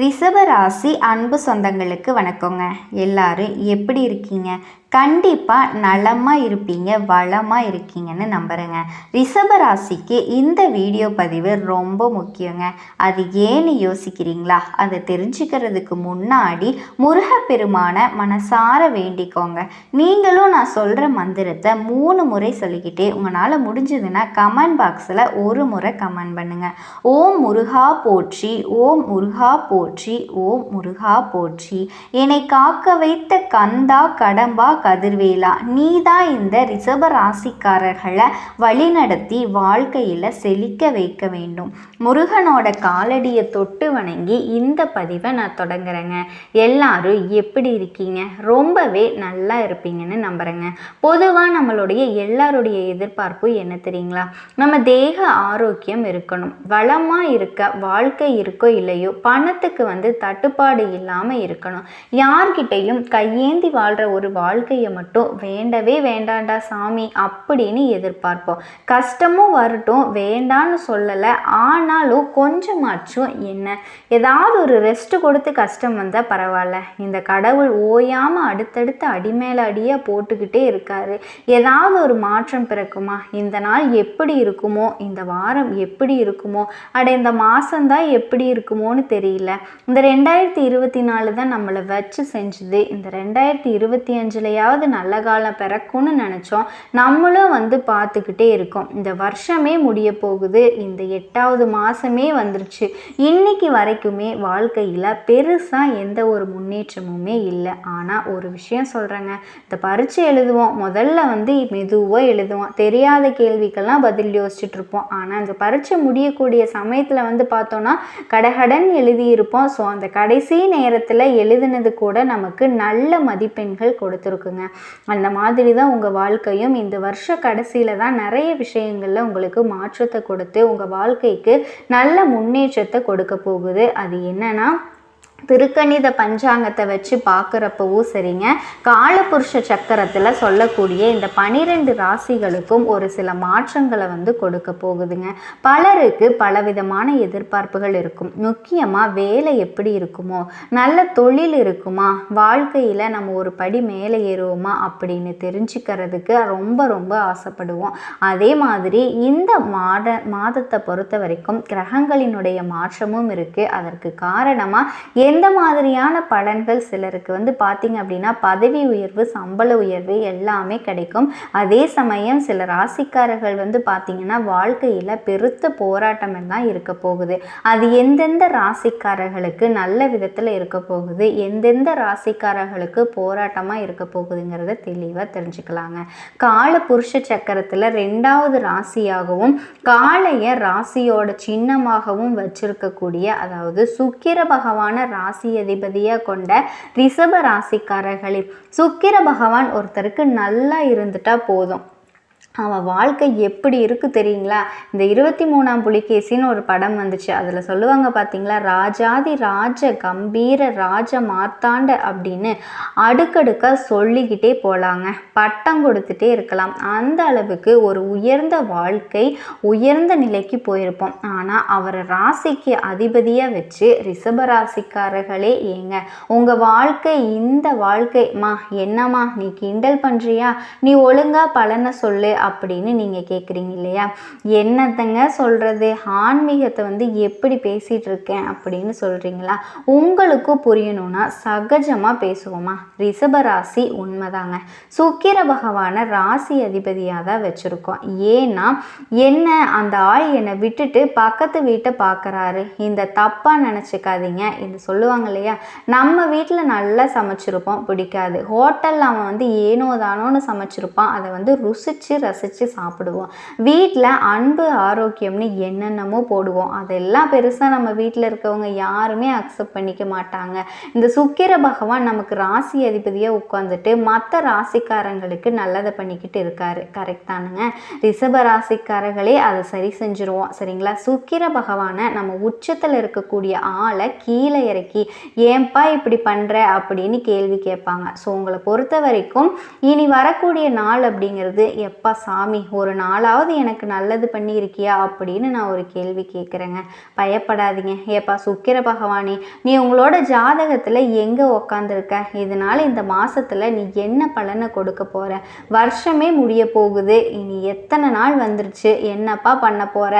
ரிஷபராசி அன்பு சொந்தங்களுக்கு வணக்கங்க. எல்லாரும் எப்படி இருக்கீங்க? கண்டிப்பாக நலமாக இருப்பீங்க வளமாக இருக்கீங்கன்னு நம்புகிறேங்க ரிஷபராசிக்கு இந்த வீடியோ பதிவு ரொம்ப முக்கியங்க. அது ஏன்னு யோசிக்கிறீங்களா? அதை தெரிஞ்சுக்கிறதுக்கு முன்னாடி முருகப்பெருமான மனசார வேண்டிக்கோங்க. நீங்களும் நான் சொல்கிற மந்திரத்தை மூணு முறை சொல்லிக்கிட்டே உங்களால் முடிஞ்சதுன்னா கமெண்ட் பாக்ஸில் ஒரு முறை கமெண்ட் பண்ணுங்கள் ஓம் முருகா போற்றி ஓம் முருகா போற்றி ஓம் முருகா போற்றி. என்னை காக்க வைத்த கந்தா கடம்பா கதிர்வேலா நீதான் இந்த ரிஷப ராசிக்காரர்களை வழிநடத்தி வாழ்க்கையில் செழிக்க வைக்க வேண்டும். முருகனோட காலடியை தொட்டு வணங்கி இந்த பதிவை நான் தொடங்குறேங்க. எல்லாரும் எப்படி இருக்கீங்க? ரொம்பவே நல்லா இருப்பீங்கன்னு நம்புகிறேங்க பொதுவாக நம்மளுடைய எல்லாருடைய எதிர்பார்ப்பும் என்ன தெரியுங்களா? நம்ம தேக ஆரோக்கியம் இருக்கணும். வளமாக இருக்க வாழ்க்கை இருக்கோ இல்லையோ பணத்துக்கு வந்து தட்டுப்பாடு இல்லாமல் இருக்கணும். யார்கிட்டையும் கையேந்தி வாழ்கிற ஒரு வாழ்க்கை வாழ்க்கையை மட்டும் வேண்டவே வேண்டாண்டா சாமி அப்படின்னு எதிர்பார்ப்போம். கஷ்டமும் வரட்டும் வேண்டான்னு சொல்லலை. ஆனாலும் கொஞ்சமாச்சும் என்ன? ஏதாவது ஒரு ரெஸ்ட் கொடுத்து கஷ்டம் வந்தால் பரவாயில்ல. இந்த கடவுள் ஓயாமல் அடுத்தடுத்து அடிமேல அடியாக போட்டுக்கிட்டே இருக்காரு. ஏதாவது ஒரு மாற்றம் பிறக்குமா? இந்த நாள் எப்படி இருக்குமோ? இந்த வாரம் எப்படி இருக்குமோ? அட இந்த மாதந்தான் எப்படி இருக்குமோன்னு தெரியல. இந்த ரெண்டாயிரத்தி இருபத்தி நாலு தான் நம்மளை வச்சு செஞ்சுது. இந்த ரெண்டாயிரத்தி இருபத்தி அஞ்சுலையாவது நல்ல காலம் பிறக்கும்னு நினச்சோம். நம்மளும் வந்து பார்த்துக்கிட்டே இருக்கோம். இந்த வருஷமே முடிய போகுது. இந்த எட்டாவது மாதமே வந்துருச்சு. இன்னைக்கு வரைக்குமே வாழ்க்கையில் பெருசாக எந்த ஒரு முன்னேற்றமுமே இல்லை. ஆனால் ஒரு விஷயம் சொல்கிறேங்க இந்த பரீட்சை எழுதுவோம். முதல்ல வந்து மெதுவாக எழுதுவோம். தெரியாத கேள்விக்கெல்லாம் பதில் யோசிச்சுட்டு இருப்போம். ஆனால் இந்த பரீட்சை முடியக்கூடிய சமயத்தில் வந்து பார்த்தோன்னா கடகடன் எழுதியிருப்போம். ஸோ அந்த கடைசி நேரத்தில் எழுதுனது கூட நமக்கு நல்ல மதிப்பெண்கள் கொடுத்துருக்குங்க அந்த மாதிரி தான் உங்கள் வாழ்க்கையும் இந்த வருஷ கடைசியில் தான் நிறைய விஷயங்களில் உங்களுக்கு மாற்றத்தை கொடுத்து உங்கள் வாழ்க்கைக்கு நல்ல முன்னேற்றத்தை கொடுக்க போகுது. அது என்னன்னா திருக்கணித பஞ்சாங்கத்தை வச்சு பார்க்குறப்பவும் சரிங்க. காலபுருஷ சக்கரத்தில் சொல்லக்கூடிய இந்த பனிரெண்டு ராசிகளுக்கும் ஒரு சில மாற்றங்களை வந்து கொடுக்க போகுதுங்க. பலருக்கு பலவிதமான எதிர்பார்ப்புகள் இருக்கும். முக்கியமாக வேலை எப்படி இருக்குமோ நல்ல தொழில் இருக்குமா வாழ்க்கையில் நம்ம ஒரு படி மேலே ஏறுவோமா அப்படின்னு தெரிஞ்சுக்கிறதுக்கு ரொம்ப ரொம்ப ஆசைப்படுவோம். அதே மாதிரி இந்த மாத மாதத்தை பொறுத்த வரைக்கும் கிரகங்களினுடைய மாற்றமும் இருக்குது அதற்கு காரணமாக எந்த மாதிரியான பலன்கள் சிலருக்கு வந்து பார்த்தீங்க அப்படின்னா பதவி உயர்வு சம்பள உயர்வு எல்லாமே கிடைக்கும். அதே சமயம் சில ராசிக்காரர்கள் வந்து பார்த்தீங்கன்னா வாழ்க்கையில் பெருத்த போராட்டம் தான் இருக்க போகுது. அது எந்தெந்த ராசிக்காரர்களுக்கு நல்ல விதத்தில் இருக்க போகுது எந்தெந்த ராசிக்காரர்களுக்கு போராட்டமாக இருக்க போகுதுங்கிறத தெளிவாக தெரிஞ்சுக்கலாங்க. கால புருஷ சக்கரத்தில் ரெண்டாவது ராசியாகவும் காலைய ராசியோட சின்னமாகவும் வச்சிருக்கக்கூடிய அதாவது சுக்கிர பகவான ராசி அதிபதியாக கொண்ட ரிஷப ராசிக்காரர்களே சுக்கிர பகவான் ஒருத்தருக்கு நல்லா இருந்துட்டா போதும். அவன் வாழ்க்கை எப்படி இருக்குது தெரியுங்களா? இந்த இருபத்தி மூணாம் புலிகேசின்னு ஒரு படம் வந்துச்சு. அதில் சொல்லுவாங்க பார்த்தீங்களா ராஜாதி ராஜ கம்பீர ராஜ மார்த்தாண்ட அப்படின்னு அடுக்கடுக்காக சொல்லிக்கிட்டே போகலாங்க பட்டம் கொடுத்துட்டே இருக்கலாம். அந்த அளவுக்கு ஒரு உயர்ந்த வாழ்க்கை உயர்ந்த நிலைக்கு போயிருப்போம். ஆனால் அவரை ராசிக்கு அதிபதியாக வச்சு ரிஷப ராசிக்காரர்களே ஏங்க உங்கள் வாழ்க்கை இந்த வாழ்க்கைமா என்னம்மா நீ கிண்டல் பண்ணுறியா நீ ஒழுங்காக பலனை சொல்லு அப்படின்னு நீங்கள் கேட்குறீங்க இல்லையா? என்னத்தங்க சொல்கிறது ஆன்மீகத்தை வந்து எப்படி பேசிகிட்டு இருக்கேன் அப்படின்னு சொல்கிறீங்களா உங்களுக்கும் புரியணும்னா சகஜமாக பேசுவோமா? ரிஷபராசி உண்மைதாங்க. சுக்கிர பகவானை ராசி அதிபதியாக தான் வச்சுருக்கோம். ஏன்னா என்ன அந்த ஆள் என்னை விட்டுட்டு பக்கத்து வீட்டை பார்க்குறாரு இந்த தப்பாக நினச்சிக்காதீங்க இது சொல்லுவாங்க இல்லையா? நம்ம வீட்டில் நல்லா சமைச்சிருப்போம் பிடிக்காது. ஹோட்டலில் அவன் வந்து ஏனோ தானோன்னு சமைச்சிருப்பான். அதை வந்து ருசித்து ரசித்து சாப்பிடுவோம். வீட்டில் அன்பு ஆரோக்கியம்னு என்னென்னமோ போடுவோம். அதெல்லாம் பெருசாக நம்ம வீட்டில் இருக்கவங்க யாருமே அக்செப்ட் பண்ணிக்க மாட்டாங்க. இந்த சுக்கிர பகவான் நமக்கு ராசி அதிபதியாக உட்காந்துட்டு மற்ற ராசிக்காரங்களுக்கு நல்லதை பண்ணிக்கிட்டு இருக்காரு. கரெக்ட் தானுங்க. ரிஷப ராசிக்காரர்களே அதை சரி செஞ்சுருவோம். சரிங்களா? சுக்கிர பகவானை நம்ம உச்சத்தில் இருக்கக்கூடிய ஆளை கீழே இறக்கி ஏன்பா இப்படி பண்ணுற அப்படின்னு கேள்வி கேட்பாங்க. ஸோ உங்களை பொறுத்த வரைக்கும் இனி வரக்கூடிய நாள் அப்படிங்கிறது எப்பா சாமி ஒரு நாளாவது எனக்கு நல்லது பண்ணியிருக்கியா அப்படின்னு நான் ஒரு கேள்வி கேட்குறேங்க. பயப்படாதீங்க. ஏப்பா சுக்கிர பகவானே நீ உங்களோட ஜாதகத்தில் எங்கே உக்காந்துருக்க? இதனால இந்த மாதத்தில் நீ என்ன பலனை கொடுக்க போகிற வருஷமே முடிய போகுது. இனி எத்தனை நாள் வந்துருச்சு? என்னப்பா பண்ண போகிற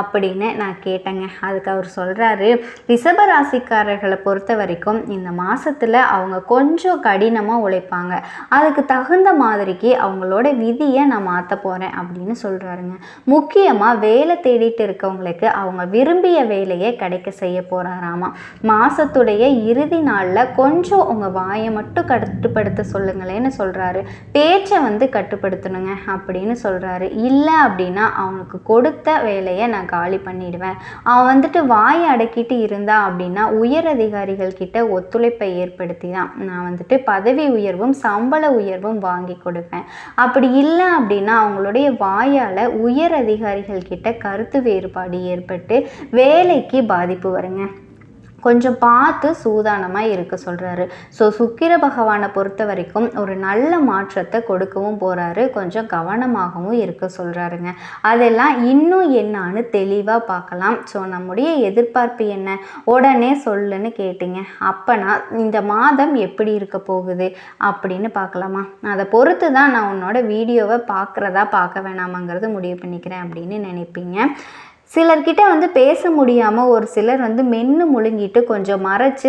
அப்படின்னு நான் கேட்டேங்க. அதுக்கு அவர் சொல்கிறாரு ரிஷபராசிக்காரர்களை பொறுத்த வரைக்கும் இந்த மாதத்தில் அவங்க கொஞ்சம் கடினமாக உழைப்பாங்க. அதுக்கு தகுந்த மாதிரிக்கு அவங்களோட விதியை நான் மாற்ற போகிறேன் அப்படின்னு சொல்கிறாருங்க முக்கியமாக வேலை தேடிட்டு இருக்கவங்களுக்கு அவங்க விரும்பிய வேலையை கிடைக்க செய்ய போகிறாராமா மாதத்துடைய இறுதி நாளில் கொஞ்சம் உங்கள் வாயை மட்டும் கட்டுப்படுத்த சொல்லுங்களேன்னு சொல்கிறாரு பேச்சை வந்து கட்டுப்படுத்தணுங்க அப்படின்னு சொல்கிறாரு இல்லை அப்படின்னா அவங்களுக்கு கொடுத்த வேலையை நான் காலி பண்ணிடுவேன். அவன் வந்துட்டு வாயை அடக்கிட்டு இருந்தா அப்படின்னா உயர் அதிகாரிகள் கிட்ட ஒத்துழைப்பை ஏற்படுத்தி தான் நான் வந்துட்டு பதவி உயர்வும் சம்பள உயர்வும் வாங்கி கொடுப்பேன். அப்படி இல்லை அப்படின்னா அவங்களுடைய வாயால் உயர் அதிகாரிகள் கிட்ட கருத்து வேறுபாடு ஏற்பட்டு வேலைக்கு பாதிப்பு வருங்க. கொஞ்சம் பார்த்து சூதானமாக இருக்க சொல்கிறாரு ஸோ சுக்கிர பகவானை பொறுத்த வரைக்கும் ஒரு நல்ல மாற்றத்தை கொடுக்கவும் போகிறாரு கொஞ்சம் கவனமாகவும் இருக்க சொல்கிறாருங்க அதெல்லாம் இன்னும் என்னான்னு தெளிவாக பார்க்கலாம். ஸோ நம்முடைய எதிர்பார்ப்பு என்ன? உடனே சொல்லுன்னு கேட்டிங்க. அப்போனா இந்த மாதம் எப்படி இருக்க போகுது அப்படின்னு பார்க்கலாமா? அதை பொறுத்து தான் நான் உன்னோட வீடியோவை பார்க்குறதா பார்க்க வேணாமாங்கிறது முடிவு பண்ணிக்கிறேன் அப்படின்னு நினைப்பீங்க. சிலர்கிட்ட வந்து பேச முடியாமல் ஒரு சிலர் வந்து மென்று முழுங்கிட்டு கொஞ்சம் மறைச்சு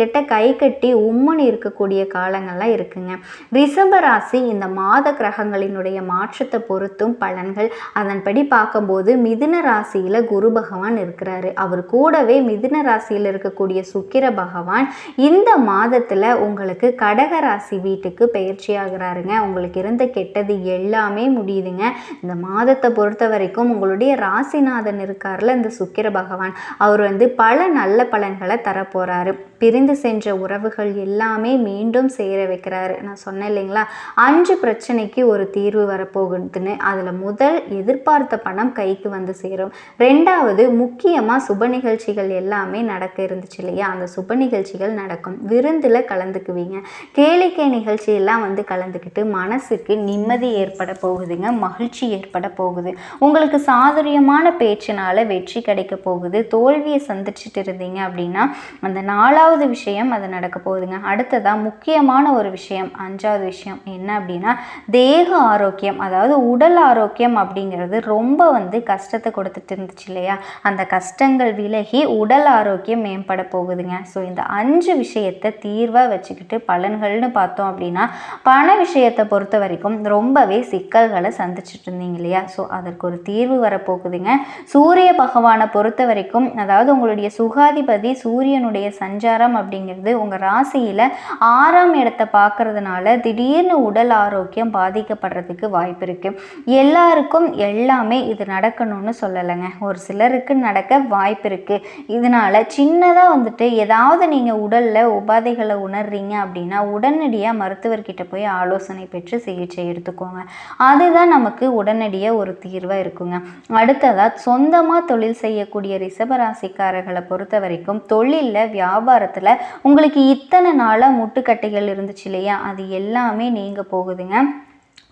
கிட்ட கை கட்டி உம்முன்னு இருக்கக்கூடிய காலங்கள்லாம் இருக்குங்க. ரிஷப ராசி இந்த மாத கிரகங்களினுடைய மாற்றத்தை பொறுத்தும் பலன்கள். அதன்படி பார்க்கும்போது மிதுன ராசியில் குரு பகவான் இருக்கிறாரு. அவர் கூடவே மிதுன ராசியில் இருக்கக்கூடிய சுக்கிர பகவான் இந்த மாதத்தில் உங்களுக்கு கடக ராசி வீட்டுக்கு பயிற்சி ஆகிறாருங்க. உங்களுக்கு இருந்த கெட்டது எல்லாமே முடியுதுங்க. இந்த மாதத்தை பொறுத்த வரைக்கும் உங்களுடைய ராசிநாதன் இருக்கார்ல இந்த சுக்கிர பகவான். அவர் வந்து பல நல்ல பலன்களை தரப்போகிறாரு பிரிந்து சென்ற உறவுகள் எல்லாமே மீண்டும் சேர வைக்கிறாரு. நான் சொன்னேன் இல்லைங்களா? அஞ்சு பிரச்சனைக்கு ஒரு தீர்வு வரப்போகுதுன்னு. அதில் முதல் எதிர்பார்த்த பணம் கைக்கு வந்து சேரும். ரெண்டாவது முக்கியமாக சுப நிகழ்ச்சிகள் எல்லாமே நடக்க இருந்துச்சு இல்லையா? அந்த சுப நிகழ்ச்சிகள் நடக்கும். விருந்தில் கலந்துக்குவீங்க. கேளிக்கை நிகழ்ச்சி எல்லாம் வந்து கலந்துக்கிட்டு மனசுக்கு நிம்மதி ஏற்பட போகுதுங்க. மகிழ்ச்சி ஏற்பட போகுது. உங்களுக்கு சாதுரியமான பேச்சினால வெற்றி கிடைக்க போகுது. தோல்வியை சந்திச்சுட்டு இருந்தீங்க அப்படின்னா அந்த நாலாவது விஷயம் அது நடக்க போகுதுங்க. அடுத்ததாக முக்கியமான ஒரு விஷயம் அஞ்சாவது விஷயம் என்ன அப்படின்னா தேக ஆரோக்கியம் அதாவது உடல் ஆரோக்கியம் அப்படிங்கிறது ரொம்ப வந்து கஷ்டத்தை கொடுத்துட்டு இருந்துச்சு இல்லையா? அந்த கஷ்டங்கள் விலகி உடல் ஆரோக்கியம் மேம்பட போகுதுங்க. ஸோ இந்த அஞ்சு விஷயத்தை தீர்வாக வச்சுக்கிட்டு பலன்கள்னு பார்த்தோம் அப்படின்னா பண விஷயத்தை பொறுத்த வரைக்கும் ரொம்பவே சிக்கல்களை சந்திச்சுட்டு இருந்தீங்க இல்லையா? ஸோ அதற்கு ஒரு தீர்வு வரப்போகுதுங்க. சூரிய பகவானை பொறுத்த வரைக்கும் அதாவது உங்களுடைய சுகாதிபதி சூரியனுடைய சஞ்சாரம் அப்படிங்கிறது உங்கள் ராசியில் ஆறாம் இடத்தை பார்க்கறதுனால திடீர்னு உடல் ஆரோக்கியம் பாதிக்கப்படுறதுக்கு வாய்ப்பு இருக்குது எல்லாருக்கும் எல்லாமே இது நடக்கணும்னு சொல்லலைங்க. ஒரு சிலருக்கு நடக்க வாய்ப்பு இருக்குது இதனால் சின்னதாக வந்துட்டு ஏதாவது நீங்கள் உடலில் உபாதைகளை உணர்றீங்க அப்படின்னா உடனடியாக மருத்துவர்கிட்ட போய் ஆலோசனை பெற்று சிகிச்சை எடுத்துக்கோங்க. அதுதான் நமக்கு உடனடியாக ஒரு தீர்வாக இருக்குங்க. அடுத்ததாக சொந்தமாக தொழில் செய்யக்கூடிய ரிஷபராசிக்காரர்களை பொறுத்த வரைக்கும் தொழிலில் வியாபாரத்தில் உங்களுக்கு இத்தனை நாளாக முட்டுக்கட்டைகள் இருந்துச்சு இல்லையா? அது எல்லாமே நீங்க போகுதுங்க.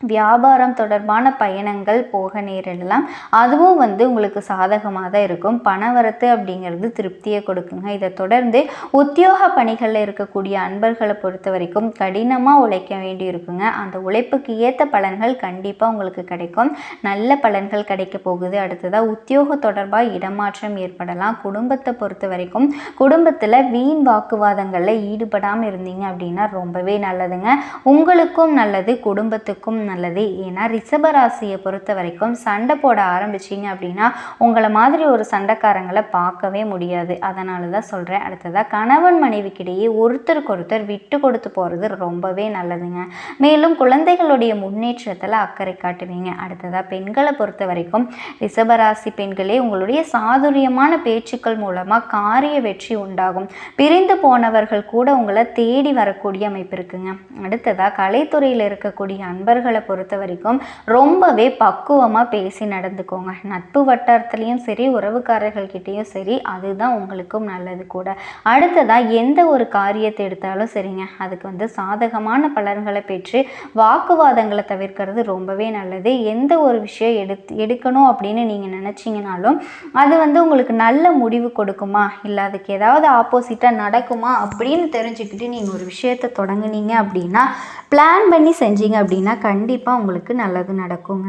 வியாபாரம் தொடர்பான பயணங்கள் போக நேரிடலாம். அதுவும் வந்து உங்களுக்கு சாதகமாக தான் இருக்கும். பணவரத்து அப்படிங்கிறது திருப்தியை கொடுக்குங்க. இதை தொடர்ந்து உத்தியோக பணிகளில் இருக்கக்கூடிய அன்பர்களை பொறுத்த வரைக்கும் கடினமாக உழைக்க வேண்டி இருக்குங்க. அந்த உழைப்புக்கு ஏற்ற பலன்கள் கண்டிப்பாக உங்களுக்கு கிடைக்கும். நல்ல பலன்கள் கிடைக்க போகுது. அடுத்ததாக உத்தியோக தொடர்பாக இடமாற்றம் ஏற்படலாம். குடும்பத்தை பொறுத்த வரைக்கும் குடும்பத்தில் வீண் வாக்குவாதங்களில் ஈடுபடாமல் இருந்தீங்க அப்படின்னா ரொம்பவே நல்லதுங்க. உங்களுக்கும் நல்லது குடும்பத்துக்கும் நல்லது. ஏன்னா ரிஷபராசியை பொறுத்த வரைக்கும் சண்டை போட ஆரம்பிச்சிங்க அப்படின்னா உங்களை மாதிரி ஒரு சண்டைக்காரங்களை பார்க்கவே முடியாது. அதனால தான் சொல்கிறேன் அடுத்ததாக கணவன் மனைவிக்கிடையே ஒருத்தருக்கு ஒருத்தர் விட்டு கொடுத்து போகிறது ரொம்பவே நல்லதுங்க. மேலும் குழந்தைகளுடைய முன்னேற்றத்தில் அக்கறை காட்டுவீங்க. அடுத்ததாக பெண்களை பொறுத்த வரைக்கும் ரிஷபராசி பெண்களே உங்களுடைய சாதுரியமான பேச்சுக்கள் மூலமாக காரிய வெற்றி உண்டாகும். பிரிந்து போனவர்கள் கூட உங்களை தேடி வரக்கூடிய அமைப்பு இருக்குங்க. அடுத்ததாக கலைத்துறையில் இருக்கக்கூடிய அன்பர்களை உறவுகளை பொறுத்த வரைக்கும் ரொம்பவே பக்குவமாக பேசி நடந்துக்கோங்க. நட்பு வட்டாரத்துலேயும் சரி உறவுக்காரர்கள்கிட்டேயும் சரி அதுதான் உங்களுக்கும் நல்லது கூட. அடுத்ததாக எந்த ஒரு காரியத்தை எடுத்தாலும் சரிங்க. அதுக்கு வந்து சாதகமான பலன்களை பெற்று வாக்குவாதங்களை தவிர்க்கிறது ரொம்பவே நல்லது. எந்த ஒரு விஷயம் எடுத்து எடுக்கணும் அப்படின்னு நீங்கள் நினச்சிங்கனாலும் அது வந்து உங்களுக்கு நல்ல முடிவு கொடுக்குமா? இல்லை அதுக்கு ஏதாவது ஆப்போசிட்டாக நடக்குமா? அப்படின்னு தெரிஞ்சுக்கிட்டு நீங்கள் ஒரு விஷயத்தை தொடங்குனீங்க அப்படின்னா பிளான் பண்ணி செஞ்சீங்க அப்படின்னா கண்டிப்பாக கண்டிப்பாக உங்களுக்கு நல்லது நடக்குங்க.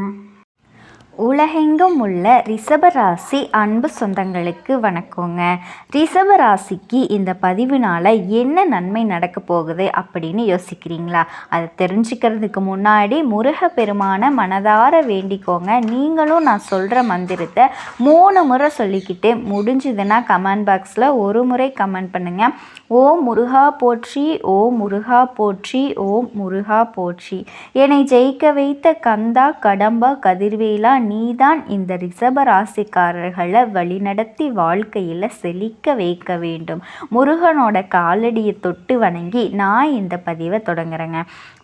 உலகெங்கும் உள்ள ரிஷபராசி அன்பு சொந்தங்களுக்கு வணக்கங்க. ரிஷபராசிக்கு இந்த பதிவுனால் என்ன நன்மை நடக்க போகுது அப்படின்னு யோசிக்கிறீங்களா? அதை தெரிஞ்சுக்கிறதுக்கு முன்னாடி முருகப்பெருமான மனதார வேண்டிக்கோங்க. நீங்களும் நான் சொல்கிற மந்திரத்தை மூணு முறை சொல்லிக்கிட்டு முடிஞ்சுதுன்னா கமெண்ட் பாக்ஸில் ஒரு முறை கமெண்ட் பண்ணுங்கள் ஓ முருகா போற்றி ஓ முருகா போற்றி ஓ முருகா போற்றி. என்னை ஜெயிக்க வைத்த கந்தா கடம்பா கதிர்வேலா நீதான் இந்த ரிஷப ராசிக்காரர்களை வழிநடத்தி வாழ்க்கையில் செழிக்க வைக்க வேண்டும். முருகனோட காலடியை தொட்டு வணங்கி நான் இந்த பதிவை தொடங்குறேங்க.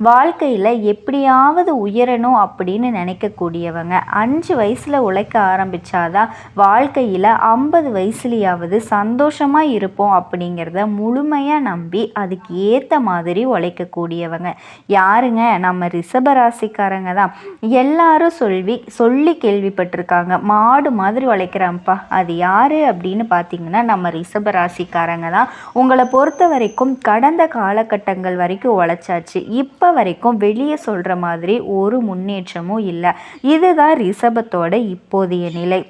வாழ்க்கையில் எப்படியாவது உயரணும் அப்படின்னு நினைக்கக்கூடியவங்க அஞ்சு வயசில் உழைக்க ஆரம்பித்தாதான் வாழ்க்கையில் ஐம்பது வயசுலையாவது சந்தோஷமாக இருப்போம் அப்படிங்கிறத முழுமையாக நம்பி அதுக்கு ஏற்ற மாதிரி உழைக்கக்கூடியவங்க. யாருங்க? நம்ம ரிஷபராசிக்காரங்க தான். எல்லாரும் சொல்லி சொல்லி கேள்விப்பட்டிருக்காங்க. மாடு மாதிரி உழைக்கிறான்ப்பா அது யார் அப்படின்னு பார்த்தீங்கன்னா நம்ம ரிஷப ராசிக்காரங்க தான். உங்களை பொறுத்த வரைக்கும் கடந்த காலகட்டங்கள் வரைக்கும் உழைச்சாச்சு. இப்போ வரைக்கும் வெளியே சொல்கிற மாதிரி ஒரு முன்னேற்றமும் இல்லை. இதுதான் ரிஷபத்தோட இப்போதைய நிலை.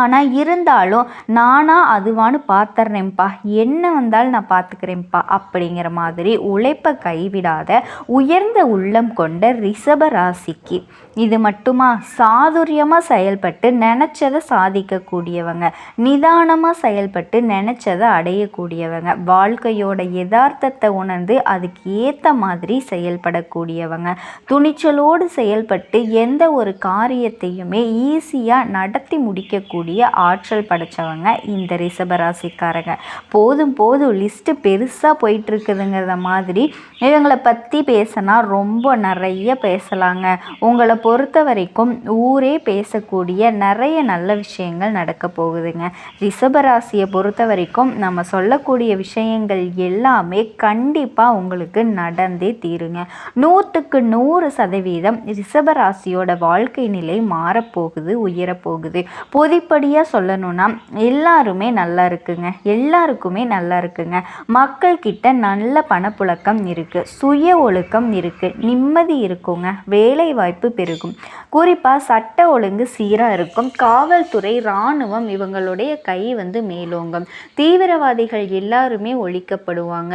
ஆனால் இருந்தாலும் நானாக அதுவான்னு பார்த்துட்றேன்ப்பா என்ன வந்தாலும் நான் பார்த்துக்கிறேன்ப்பா அப்படிங்கிற மாதிரி உழைப்பை கைவிடாத உயர்ந்த உள்ளம் கொண்ட ரிஷப ராசிக்கு. இது மட்டுமா? சாதுரியமாக செயல்பட்டு நினச்சதை சாதிக்கக்கூடியவங்க. நிதானமாக செயல்பட்டு நினச்சதை அடையக்கூடியவங்க. வாழ்க்கையோட யதார்த்தத்தை உணர்ந்து அதுக்கு ஏற்ற மாதிரி செயல்படக்கூடியவங்க. துணிச்சலோடு செயல்பட்டு எந்த ஒரு காரியத்தையுமே ஈஸியாக நடத்தி முடிக்கக்கூடிய கூடிய ஆற்றல் படைத்தவங்க இந்த ரிஷபராசிக்காரங்க. போதும் போதும் லிஸ்ட்டு பெருசாக போயிட்டுருக்குதுங்கிறத மாதிரி இவங்களை பற்றி பேசினா ரொம்ப நிறைய பேசலாங்க. உங்களை பொறுத்த வரைக்கும் ஊரே பேசக்கூடிய நிறைய நல்ல விஷயங்கள் நடக்க போகுதுங்க. ரிஷபராசியை பொறுத்த வரைக்கும் நம்ம சொல்லக்கூடிய விஷயங்கள் எல்லாமே கண்டிப்பாக உங்களுக்கு நடந்தே தீருங்க. நூற்றுக்கு நூறு சதவீதம் ரிஷபராசியோட வாழ்க்கை நிலை மாறப்போகுது உயரப்போகுது. பொதிப்பு வெளிப்படையாக சொல்லணும்னா எல்லாருமே நல்லா இருக்குங்க. எல்லாருக்குமே நல்லா இருக்குங்க. மக்கள்கிட்ட நல்ல பணப்புழக்கம் இருக்குது சுய ஒழுக்கம் இருக்குது நிம்மதி இருக்குங்க. வேலை வாய்ப்பு பெருகும். குறிப்பாக சட்ட ஒழுங்கு சீராக இருக்கும். காவல்துறை இராணுவம் இவங்களுடைய கை வந்து மேலோங்கும். தீவிரவாதிகள் எல்லாருமே ஒழிக்கப்படுவாங்க.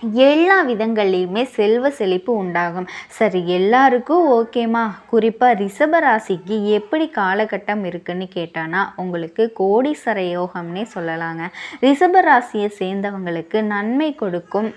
எல்லா விதங்கள்லேயுமே செல்வ செழிப்பு உண்டாகும். சரி எல்லாருக்கும் ஓகேமா குறிப்பாக ரிஷபராசிக்கு எப்படி காலகட்டம் இருக்குன்னு கேட்டானா உங்களுக்கு கோடீஸ்வர யோகம்னே சொல்லலாங்க. ரிஷபராசியை சேர்ந்தவங்களுக்கு நன்மை கொடுக்கும்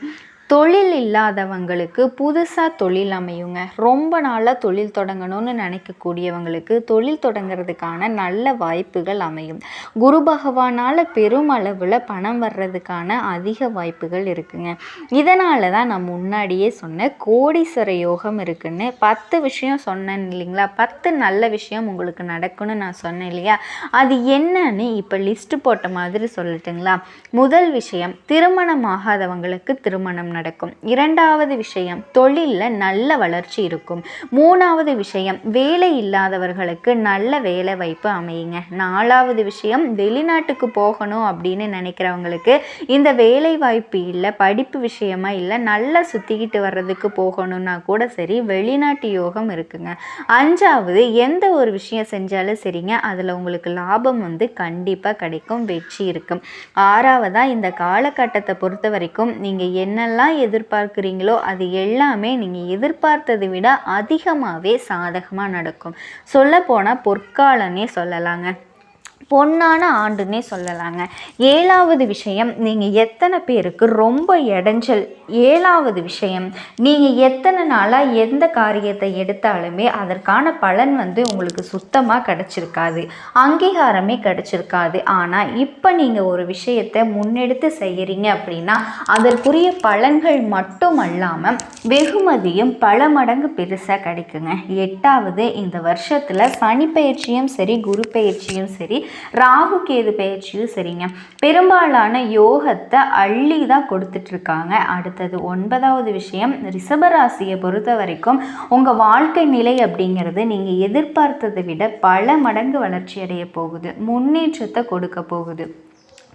தொழில் இல்லாதவங்களுக்கு புதுசாக தொழில் அமையுங்க. ரொம்ப நாளாக தொழில் தொடங்கணும்னு நினைக்கக்கூடியவங்களுக்கு தொழில் தொடங்கிறதுக்கான நல்ல வாய்ப்புகள் அமையும். குரு பகவானால் பெரும் அளவில் பணம் வர்றதுக்கான அதிக வாய்ப்புகள் இருக்குங்க. இதனால தான் நான் முன்னாடியே சொன்ன கோடீஸ்வர யோகம் இருக்குன்னு பத்து விஷயம் சொன்னேன் இல்லைங்களா? பத்து நல்ல விஷயம் உங்களுக்கு நடக்கும்னு நான் சொன்னேன் இல்லையா? அது என்னன்னு இப்போ லிஸ்ட்டு போட்ட மாதிரி சொல்லட்டுங்களா? முதல் விஷயம் திருமணம் ஆகாதவங்களுக்கு திருமணம் நடக்கும். இரண்டாவது விஷயம் தொழிலில் நல்ல வளர்ச்சி இருக்கும். மூணாவது விஷயம் வேலை இல்லாதவர்களுக்கு நல்ல வேலை வாய்ப்பு அமையுங்க. நாலாவது விஷயம் வெளிநாட்டுக்கு போகணும் அப்படின்னு நினைக்கிறவங்களுக்கு இந்த வேலை வாய்ப்பு இல்லை படிப்பு விஷயமா இல்லை நல்லா சுற்றிக்கிட்டு வர்றதுக்கு போகணும்னா கூட சரி வெளிநாட்டு யோகம் இருக்குங்க. அஞ்சாவது எந்த ஒரு விஷயம் செஞ்சாலும் சரிங்க அதில் உங்களுக்கு லாபம் வந்து கண்டிப்பாக கிடைக்கும் வெற்றி இருக்கும். ஆறாவதாக இந்த காலகட்டத்தை பொறுத்த வரைக்கும் நீங்கள் என்னெல்லாம் என்னெல்லாம் எதிர்பார்க்குறீங்களோ அது எல்லாமே நீங்கள் எதிர்பார்த்ததை விட அதிகமாகவே சாதகமாக நடக்கும். சொல்லப்போனால் பொற்காலன்னே சொல்லலாங்க. பொன்னான ஆண்டுன்னே சொல்லலாங்க. ஏழாவது விஷயம் நீங்கள் எத்தனை பேருக்கு ரொம்ப இடைஞ்சல். ஏழாவது விஷயம் நீங்கள் எத்தனை நாளாக எந்த காரியத்தை எடுத்தாலுமே அதற்கான பலன் வந்து உங்களுக்கு சுத்தமாக கிடச்சிருக்காது. அங்கீகாரமே கிடச்சிருக்காது. ஆனால் இப்போ நீங்கள் ஒரு விஷயத்தை முன்னெடுத்து செய்கிறீங்க அப்படின்னா அதற்குரிய பலன்கள் மட்டும் அல்லாமல் வெகுமதியும் பல மடங்கு பெருசாக கிடைக்குங்க. எட்டாவது இந்த வருஷத்தில் சனி பயிற்சியும் சரி குரு பயிற்சியும் சரி ராகு கேது பயிற்சியும் சரிங்க. பெரும்பாலான யோகத்தை அள்ளி தான் கொடுத்துட்ருக்காங்க. அடுத்தது ஒன்பதாவது விஷயம் ரிஷபராசியை பொறுத்த வரைக்கும் உங்கள் வாழ்க்கை நிலை அப்படிங்கிறது நீங்கள் எதிர்பார்த்ததை விட பல மடங்கு வளர்ச்சி அடைய போகுது. முன்னேற்றத்தை கொடுக்க போகுது.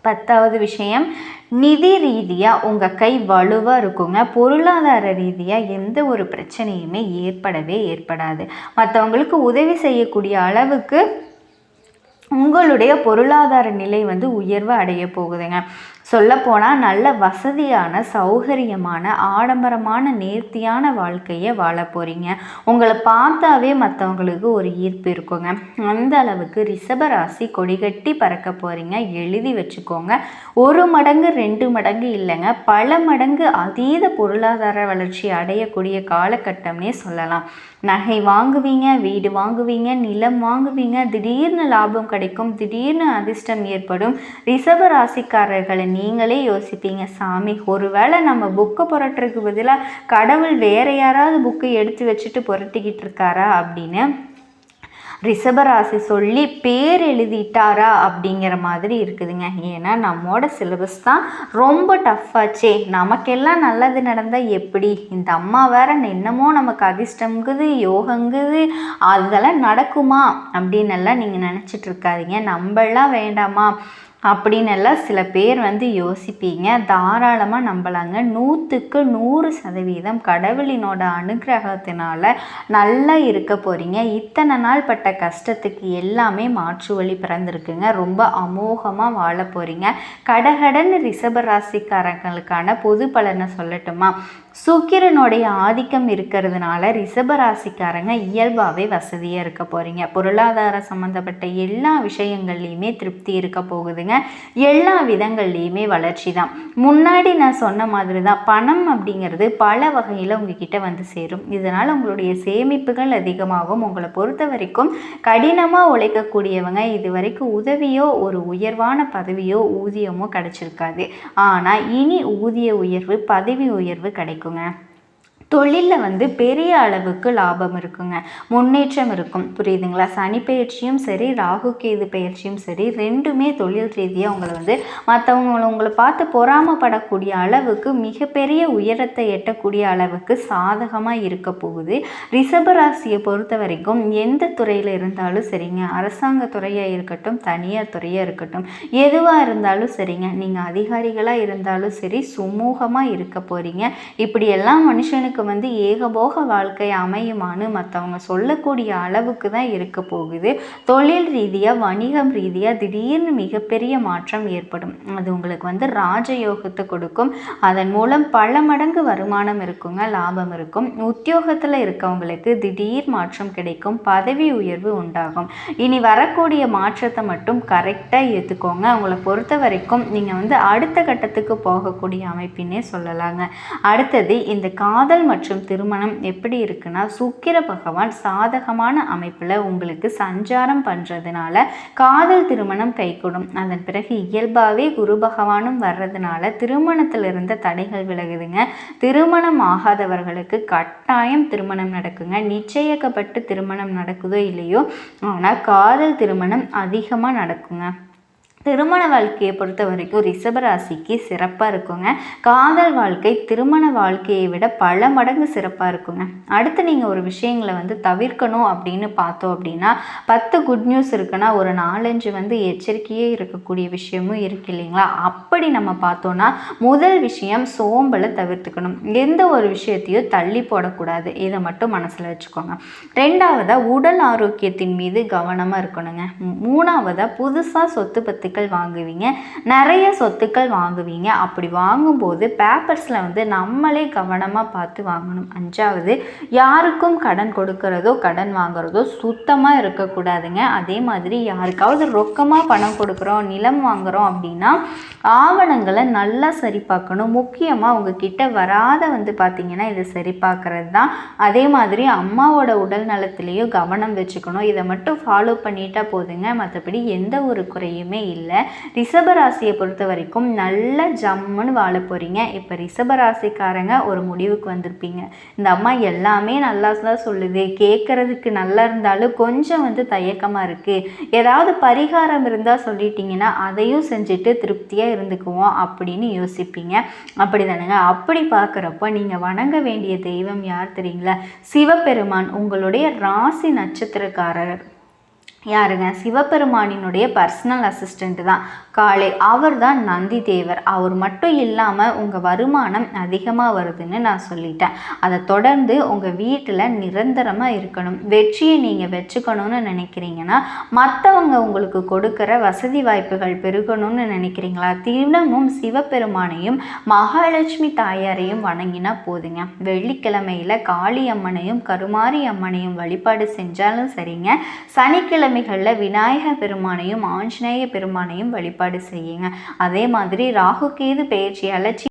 பத்தாவது விஷயம் நிதி ரீதியாக உங்கள் கை வலுவாக இருக்குங்க. பொருளாதார ரீதியாக எந்த ஒரு பிரச்சனையுமே ஏற்படவே ஏற்படாது. மற்றவங்களுக்கு உதவி செய்யக்கூடிய அளவுக்கு உங்களுடைய பொருளாதார நிலை வந்து உயர்வு அடைய போகுதுங்க. சொல்லப்போனால் நல்ல வசதியான சௌகரியமான ஆடம்பரமான நேர்த்தியான வாழ்க்கையை வாழ போகிறீங்க உங்களை பார்த்தாவே மற்றவங்களுக்கு ஒரு ஈர்ப்பு இருக்குங்க. அந்த அளவுக்கு ரிஷபராசி கொடிகட்டி பறக்க போகிறீங்க எழுதி வச்சுக்கோங்க. ஒரு மடங்கு ரெண்டு மடங்கு இல்லைங்க. பல மடங்கு அதீத பொருளாதார வளர்ச்சி அடையக்கூடிய காலகட்டம்னே சொல்லலாம். நகை வாங்குவீங்க வீடு வாங்குவீங்க நிலம் வாங்குவீங்க. திடீர்னு லாபம் கிடைக்கும். திடீர்னு அதிர்ஷ்டம் ஏற்படும். ரிஷப ராசிக்காரர்களை நீங்களே யோசிப்பீங்க சாமி ஒருவேளை நம்ம புக்கை புரட்டுறதுக்கு பதிலாக கடவுள் வேற யாராவது புக்கை எடுத்து வச்சுட்டு புரட்டிக்கிட்டு இருக்காரா? அப்படின்னு ரிஷபராசி சொல்லி பேர் எழுதிட்டாரா அப்படிங்கிற மாதிரி இருக்குதுங்க. ஏன்னா நம்மோட சிலபஸ் தான் ரொம்ப டஃப்பாச்சே நமக்கெல்லாம் நல்லது நடந்தால் எப்படி? இந்த அம்மா வேற என்னமோ நமக்கு அதிர்ஷ்டங்குது யோகங்குது அதெல்லாம் நடக்குமா? அப்படின்னு எல்லாம் நீங்கள் நினச்சிட்டு இருக்காதீங்க. நம்மளாம் வேண்டாமா? அப்படின்னு எல்லாம் சில பேர் வந்து யோசிப்பீங்க. தாராளமாக நம்பலாங்க. நூற்றுக்கு நூறு சதவீதம் கடவுளினோட அனுகிரகத்தினால நல்லா இருக்க போகிறீங்க இத்தனை நாள் பட்ட கஷ்டத்துக்கு எல்லாமே மாற்று வழி பிறந்திருக்குங்க. ரொம்ப அமோகமாக வாழ போகிறீங்க கடகடன் ரிஷப ராசிக்காரங்களுக்கான பொது பலனை சொல்லட்டுமா? சுக்கிரனுடைய ஆதிக்கம் இருக்கிறதுனால ரிஷபராசிக்காரங்க இயல்பாகவே வசதியாக இருக்க போகிறீங்க பொருளாதார சம்மந்தப்பட்ட எல்லா விஷயங்கள்லையுமே திருப்தி இருக்க போகுதுங்க. எல்லா விதங்கள்லேயுமே வளர்ச்சி தான். முன்னாடி நான் சொன்ன மாதிரி தான் பணம் அப்படிங்கிறது பல வகையில் உங்ககிட்ட வந்து சேரும். இதனால் உங்களுடைய சேமிப்புகள் அதிகமாகும். உங்களை பொறுத்த வரைக்கும் கடினமாக உழைக்கக்கூடியவங்க இது வரைக்கும் உதவியோ ஒரு உயர்வான பதவியோ ஊதியமோ கிடச்சிருக்காது. ஆனால் இனி ஊதிய உயர்வு பதவி உயர்வு கிடைக்கும். இருக்குங்க தொழிலில் வந்து பெரிய அளவுக்கு லாபம் இருக்குங்க. முன்னேற்றம் இருக்கும். புரியுதுங்களா? சனி பயிற்சியும் சரி ராகு கேது பயிற்சியும் சரி ரெண்டுமே தொழில் ரீதியாக உங்களை வந்து மற்றவங்க உங்களை பார்த்து பொறாமப்படக்கூடிய அளவுக்கு மிகப்பெரிய உயரத்தை எட்டக்கூடிய அளவுக்கு சாதகமாக இருக்க போகுது. ரிஷபராசியை பொறுத்த வரைக்கும் எந்த துறையில் இருந்தாலும் சரிங்க. அரசாங்க துறையாக இருக்கட்டும் தனியார் துறையாக இருக்கட்டும் எதுவாக இருந்தாலும் சரிங்க. நீங்கள் அதிகாரிகளாக இருந்தாலும் சரி சுமூகமாக இருக்க போகிறீங்க இப்படியெல்லாம் மனுஷனுக்கு நமக்கு வந்து ஏகபோக வாழ்க்கை அமையுமான்னு மற்றவங்க சொல்லக்கூடிய அளவுக்கு தான் இருக்க போகுது. தொழில் ரீதியாக வணிகம் ரீதியாக திடீர்னு மிகப்பெரிய மாற்றம் ஏற்படும். அது உங்களுக்கு வந்து ராஜயோகத்தை கொடுக்கும். அதன் மூலம் பல மடங்கு வருமானம் இருக்குங்க லாபம் இருக்கும். உத்தியோகத்தில் இருக்கவங்களுக்கு திடீர் மாற்றம் கிடைக்கும் பதவி உயர்வு உண்டாகும். இனி வரக்கூடிய மாற்றத்தை மட்டும் கரெக்டாக ஏற்றுக்கோங்க அவங்கள பொறுத்த வரைக்கும் நீங்கள் வந்து அடுத்த கட்டத்துக்கு போகக்கூடிய அமைப்பின்னே சொல்லலாங்க. அடுத்தது இந்த காதல் மற்றும் திருமணம் எப்படி இருக்குன்னா சுக்கிர பகவான் சாதகமான அமைப்பில் உங்களுக்கு சஞ்சாரம் பண்ணுறதுனால காதல் திருமணம் கைகூடும். அதன் பிறகு இயல்பாகவே குரு பகவானும் வர்றதுனால திருமணத்தில் இருந்த தடைகள் விலகுதுங்க. திருமணம் ஆகாதவர்களுக்கு கட்டாயம் திருமணம் நடக்குங்க. நிச்சயிக்கப்பட்டு திருமணம் நடக்குதோ இல்லையோ ஆனால் காதல் திருமணம் அதிகமாக நடக்குங்க. திருமண வாழ்க்கையை பொறுத்த வரைக்கும் ரிஷபராசிக்கு சிறப்பாக இருக்குங்க. காதல் வாழ்க்கை திருமண வாழ்க்கையை விட பல மடங்கு சிறப்பாக இருக்குங்க. அடுத்து நீங்கள் ஒரு விஷயங்களை வந்து தவிர்க்கணும் அப்படின்னு பார்த்தோம் அப்படின்னா பத்து குட் நியூஸ் இருக்குன்னா ஒரு நாலஞ்சு வந்து எச்சரிக்கையே இருக்கக்கூடிய விஷயமும் இருக்கு இல்லைங்களா? அப்படி நம்ம பார்த்தோன்னா முதல் விஷயம் சோம்பலை தவிர்த்துக்கணும். எந்த ஒரு விஷயத்தையும் தள்ளி போடக்கூடாது. இதை மட்டும் மனசில் வச்சுக்கோங்க. ரெண்டாவதாக உடல் ஆரோக்கியத்தின் மீது கவனமாக இருக்கணுங்க. மூணாவதாக புதுசாக சொத்து பத்து சொத்துக்கள் வாங்குவீங்க. நிறைய சொத்துக்கள் வாங்குவீங்க. அப்படி வாங்கும்போது பேப்பர்ஸில் வந்து நம்மளே கவனமாக பார்த்து வாங்கணும். அஞ்சாவது யாருக்கும் கடன் கொடுக்கறதோ கடன் வாங்குறதோ சுத்தமாக இருக்கக்கூடாதுங்க. அதே மாதிரி யாருக்காவது ரொக்கமாக பணம் கொடுக்குறோம் நிலம் வாங்குறோம் அப்படின்னா ஆவணங்களை நல்லா சரி பார்க்கணும். முக்கியமாக உங்ககிட்ட வராத வந்து பார்த்தீங்கன்னா இதை சரி பார்க்குறது தான். அதே மாதிரி அம்மாவோட உடல் நலத்திலையும் கவனம் வச்சுக்கணும். இதை மட்டும் ஃபாலோ பண்ணிட்டா போதுங்க. மற்றபடி எந்த ஒரு குறையுமே இல்லை. இல்லை. ரிஷபராசியை பொறுத்த வரைக்கும் நல்ல ஜம்முன்னு வாழ போகிறீங்க இப்போ ரிஷபராசிக்காரங்க ஒரு முடிவுக்கு வந்திருப்பீங்க. இந்த அம்மா எல்லாமே நல்லா தான் சொல்லுது. கேட்குறதுக்கு நல்லா இருந்தாலும் கொஞ்சம் வந்து தயக்கமாக இருக்குது ஏதாவது பரிகாரம் இருந்தால் சொல்லிட்டீங்கன்னா அதையும் செஞ்சுட்டு திருப்தியாக இருந்துக்குவோம் அப்படின்னு யோசிப்பீங்க. அப்படி தானுங்க அப்படி பார்க்குறப்ப நீங்கள் வணங்க வேண்டிய தெய்வம் யார் தெரியுங்களா? சிவபெருமான் உங்களுடைய ராசி நட்சத்திரக்காரர். யாருங்க? சிவபெருமானினுடைய பர்சனல் அசிஸ்டண்ட்டு தான். காளை அவர் தான் நந்தி தேவர் அவர் மட்டும் இல்லாமல் உங்கள் வருமானம் அதிகமாக வருதுன்னு நான் சொல்லிட்டேன். அதை தொடர்ந்து உங்கள் வீட்டில் நிரந்தரமாக இருக்கணும். வெற்றியை நீங்கள் வச்சுக்கணும்னு நினைக்கிறீங்கன்னா மற்றவங்க உங்களுக்கு கொடுக்குற வசதி வாய்ப்புகள் பெருகணும்னு நினைக்கிறீங்களா? தினமும் சிவபெருமானையும் மகாலட்சுமி தாயாரையும் வணங்கினா போதுங்க. வெள்ளிக்கிழமையில் காளி அம்மனையும் கருமாரி அம்மனையும் வழிபாடு செஞ்சாலும் சரிங்க. சனிக்கிழமைகளில் விநாயக பெருமானையும் ஆஞ்சநேய பெருமானையும் வழிபாடு செய்யுங்க. அதே மாதிரி ராகு கேது பெயர்ச்சி அலட்சி